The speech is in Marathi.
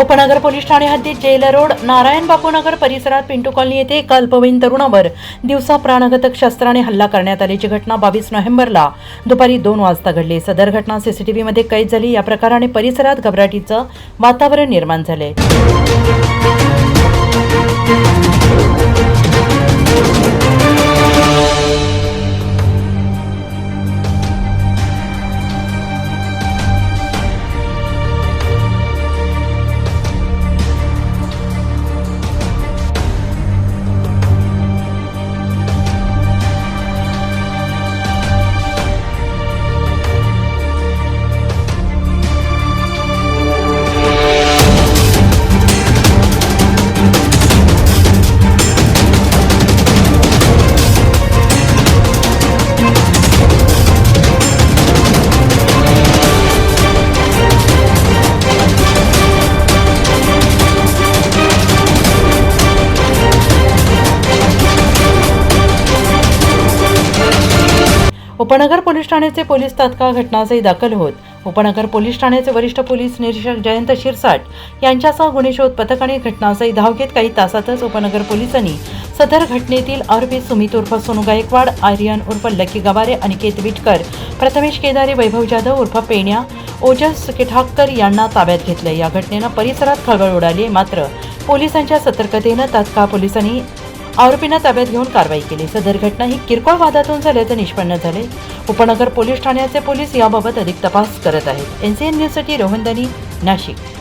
उपनगर पोलीस ठाणे हद्दीत जेल रोड नारायण बापू नगर परिसरात पिंटू कॉलनी येथे एका अल्पवयीन तरुणावर दिवसा प्राणघातक शस्त्राने हल्ला करण्यात आल्याची घटना बावीस नोव्हेंबरला दुपारी दोन वाजता घडली. सदर घटना सीसीटीव्हीमध्ये कैद झाली. या प्रकाराने परिसरात घबराटीचं वातावरण निर्माण झाले उपनगर पोलीस ठाण्याचे पोलीस तात्काळ घटनास्थळी दाखल होत. उपनगर पोलीस ठाण्याचे वरिष्ठ पोलीस निरीक्षक जयंत शिरसाट यांच्यासह गुन्हे शोध पथकाने घटनास्थळी धाव घेत काही तासातच उपनगर पोलिसांनी सदर घटनेतील आरोपी सुमित उर्फ सोनू गायकवाड आर्यन उर्फ लकी गवारे अनिकेत विटकर प्रथमेश केदारे वैभव जाधव उर्फ पेण्या ओजस किठाकर यांना ताब्यात घेतले या घटनेनं परिसरात खळबळ उडाली मात्र पोलिसांच्या सतर्कतेनं तात्काळ पोलिसांनी आरोपींना ताब्यात घेऊन कारवाई केली. सदर घटना ही किरकोळ वादातून झाल्याचं निष्पन्न झाले. उपनगर पोलीस ठाण्याचे पोलीस याबाबत अधिक तपास करत आहेत. एनसीएन न्यूजसाठी रोहन दनी नाशिक.